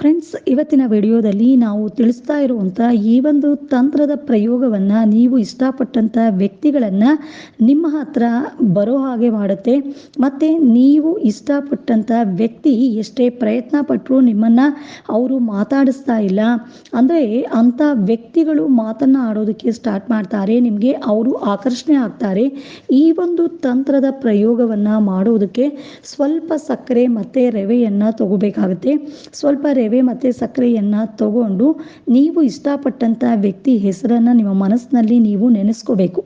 Friends ಇವತ್ತಿನ ವಿಡಿಯೋದಲ್ಲಿ ನಾವು ತಿಳಿಸ್ತಾ ಇರುವಂಥ ಈ ಒಂದು ತಂತ್ರದ ಪ್ರಯೋಗವನ್ನು ನೀವು ಇಷ್ಟಪಟ್ಟಂಥ ವ್ಯಕ್ತಿಗಳನ್ನು ನಿಮ್ಮ ಹತ್ರ ಬರೋ ಹಾಗೆ ಮಾಡುತ್ತೆ. ಮತ್ತು ನೀವು ಇಷ್ಟಪಟ್ಟಂಥ ವ್ಯಕ್ತಿ ಎಷ್ಟೇ ಪ್ರಯತ್ನ ಪಟ್ಟರು ನಿಮ್ಮನ್ನು ಅವರು ಮಾತಾಡಿಸ್ತಾ ಇಲ್ಲ. ಅಂದರೆ ಅಂಥ ವ್ಯಕ್ತಿಗಳು ಮಾತನ್ನು ಆಡೋದಕ್ಕೆ ಸ್ಟಾರ್ಟ್ ಮಾಡ್ತಾರೆ, ನಿಮಗೆ ಅವರು ಆಕರ್ಷಣೆ ಆಗ್ತಾರೆ. ಈ ಒಂದು ತಂತ್ರದ ಪ್ರಯೋಗವನ್ನು ಮಾಡೋದಕ್ಕೆ ಸ್ವಲ್ಪ ಸಕ್ಕರೆ ಮತ್ತು ರವೆಯನ್ನು ತಗೋಬೇಕಾಗುತ್ತೆ. ಸ್ವಲ್ಪ ಮತ್ತು ಸಕ್ಕರೆಯನ್ನು ತಗೊಂಡು ನೀವು ಇಷ್ಟಪಟ್ಟಂಥ ವ್ಯಕ್ತಿ ಹೆಸರನ್ನು ನಿಮ್ಮ ಮನಸ್ಸಿನಲ್ಲಿ ನೀವು ನೆನೆಸ್ಕೋಬೇಕು.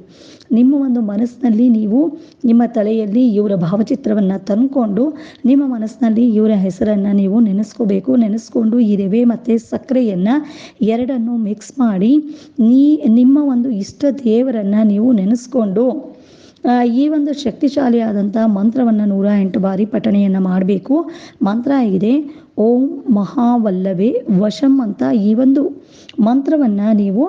ನಿಮ್ಮ ಒಂದು ಮನಸ್ಸಿನಲ್ಲಿ ನೀವು ನಿಮ್ಮ ತಲೆಯಲ್ಲಿ ಇವರ ಭಾವಚಿತ್ರವನ್ನು ತಂದ್ಕೊಂಡು ನಿಮ್ಮ ಮನಸ್ಸಿನಲ್ಲಿ ಇವರ ಹೆಸರನ್ನು ನೀವು ನೆನೆಸ್ಕೋಬೇಕು. ನೆನೆಸ್ಕೊಂಡು ಈ ರವೆ ಮತ್ತು ಸಕ್ಕರೆಯನ್ನು ಎರಡನ್ನು ಮಿಕ್ಸ್ ಮಾಡಿ ನೀ ನಿಮ್ಮ ಒಂದು ಇಷ್ಟ ದೇವರನ್ನು ನೀವು ನೆನೆಸ್ಕೊಂಡು ಈ ಒಂದು ಶಕ್ತಿಶಾಲಿಯಾದಂಥ ಮಂತ್ರವನ್ನು ನೂರ ಎಂಟು ಬಾರಿ ಪಠಣೆಯನ್ನು ಮಾಡಬೇಕು. ಮಂತ್ರ ಆಗಿದೆ ಓಂ ಮಹಾವಲ್ಲವೇ ವಶಂ ಅಂತ ಈ ಒಂದು ಮಂತ್ರವನ್ನು ನೀವು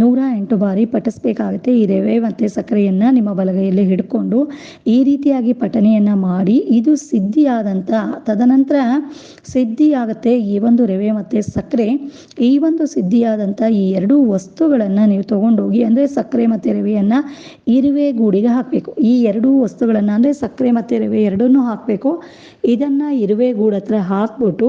ನೂರ ಎಂಟು ಬಾರಿ ಪಠಿಸ್ಬೇಕಾಗುತ್ತೆ. ಈ ರವೆ ಮತ್ತು ಸಕ್ಕರೆಯನ್ನು ನಿಮ್ಮ ಬಲಗೈಯಲ್ಲಿ ಹಿಡ್ಕೊಂಡು ಈ ರೀತಿಯಾಗಿ ಪಠಣೆಯನ್ನು ಮಾಡಿ, ಇದು ಸಿದ್ಧಿಯಾದಂಥ ತದನಂತರ ಸಿದ್ಧಿಯಾಗುತ್ತೆ ಈ ಒಂದು ರವೆ ಮತ್ತು ಸಕ್ಕರೆ. ಈ ಒಂದು ಸಿದ್ಧಿಯಾದಂಥ ಈ ಎರಡೂ ವಸ್ತುಗಳನ್ನು ನೀವು ತಗೊಂಡೋಗಿ, ಅಂದರೆ ಸಕ್ಕರೆ ಮತ್ತು ರವೆಯನ್ನು ಇರುವೆ ಗೂಡಿಗೆ ಹಾಕಬೇಕು. ಈ ಎರಡೂ ವಸ್ತುಗಳನ್ನು ಅಂದರೆ ಸಕ್ಕರೆ ಮತ್ತು ರವೆ ಎರಡನ್ನೂ ಹಾಕಬೇಕು. ಇದನ್ನು ಇರುವೆ ಗೂಡು ಹತ್ರ ಹಾಕ್ಬಿಟ್ಟು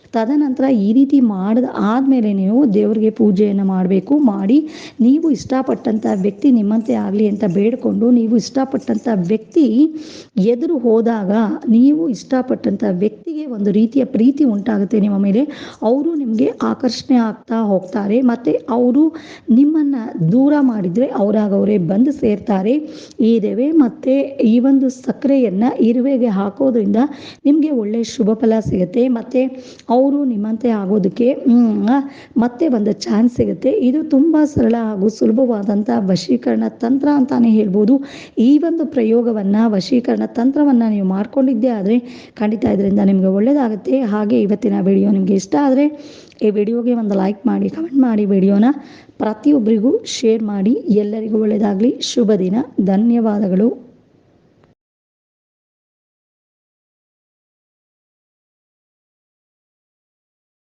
ತದನಂತರ ಈ ರೀತಿ ಮಾಡಿದ ಆದಮೇಲೆ ನೀವು ದೇವರಿಗೆ ಪೂಜೆಯನ್ನು ಮಾಡಬೇಕು, ಮಾಡಿ, ನೀವು ಇಷ್ಟಪಟ್ಟಂಥ ವ್ಯಕ್ತಿ ನಿಮ್ಮಂತೆ ಆಗಲಿ ಅಂತ ಬೇಡಿಕೊಂಡು ನೀವು ಇಷ್ಟಪಟ್ಟಂಥ ವ್ಯಕ್ತಿ ಎದುರು ಹೋದಾಗ ನೀವು ಇಷ್ಟಪಟ್ಟಂಥ ವ್ಯಕ್ತಿಗೆ ಒಂದು ರೀತಿಯ ಪ್ರೀತಿ ಉಂಟಾಗುತ್ತೆ ನಿಮ್ಮ ಮೇಲೆ. ಅವರು ನಿಮಗೆ ಆಕರ್ಷಣೆ ಆಗ್ತಾ ಹೋಗ್ತಾರೆ, ಮತ್ತು ಅವರು ನಿಮ್ಮನ್ನು ದೂರ ಮಾಡಿದರೆ ಅವರಾಗ ಅವರೇ ಬಂದು ಸೇರ್ತಾರೆ. ಈ ರವೆ ಮತ್ತು ಈ ಒಂದು ಸಕ್ಕರೆಯನ್ನು ಇರುವೆಗೆ ಹಾಕೋದ್ರಿಂದ ನಿಮಗೆ ಒಳ್ಳೆಯ ಶುಭ ಫಲ ಸಿಗುತ್ತೆ. ಮತ್ತು ಅವರು ನಿಮ್ಮಂತೆ ಆಗೋದಕ್ಕೆ ಮತ್ತೆ ಒಂದು ಚಾನ್ಸ್ ಸಿಗುತ್ತೆ. ಇದು ತುಂಬ ಸರಳ ಹಾಗೂ ಸುಲಭವಾದಂಥ ವಶೀಕರಣ ತಂತ್ರ ಅಂತಾನೆ ಹೇಳ್ಬೋದು. ಈ ಒಂದು ಪ್ರಯೋಗವನ್ನು, ವಶೀಕರಣ ತಂತ್ರವನ್ನು ನೀವು ಮಾಡ್ಕೊಂಡಿದ್ದೇ ಆದರೆ ಖಂಡಿತ ಇದರಿಂದ ನಿಮಗೆ ಒಳ್ಳೆಯದಾಗುತ್ತೆ ಹಾಗೆ ಇವತ್ತಿನ ವಿಡಿಯೋ ನಿಮಗೆ ಇಷ್ಟ ಆದರೆ ಈ ವಿಡಿಯೋಗೆ ಒಂದು ಲೈಕ್ ಮಾಡಿ ಕಮೆಂಟ್ ಮಾಡಿ ವಿಡಿಯೋನ ಪ್ರತಿಯೊಬ್ಬರಿಗೂ ಶೇರ್ ಮಾಡಿ. ಎಲ್ಲರಿಗೂ ಒಳ್ಳೆಯದಾಗಲಿ ಶುಭ ದಿನ. ಧನ್ಯವಾದಗಳು.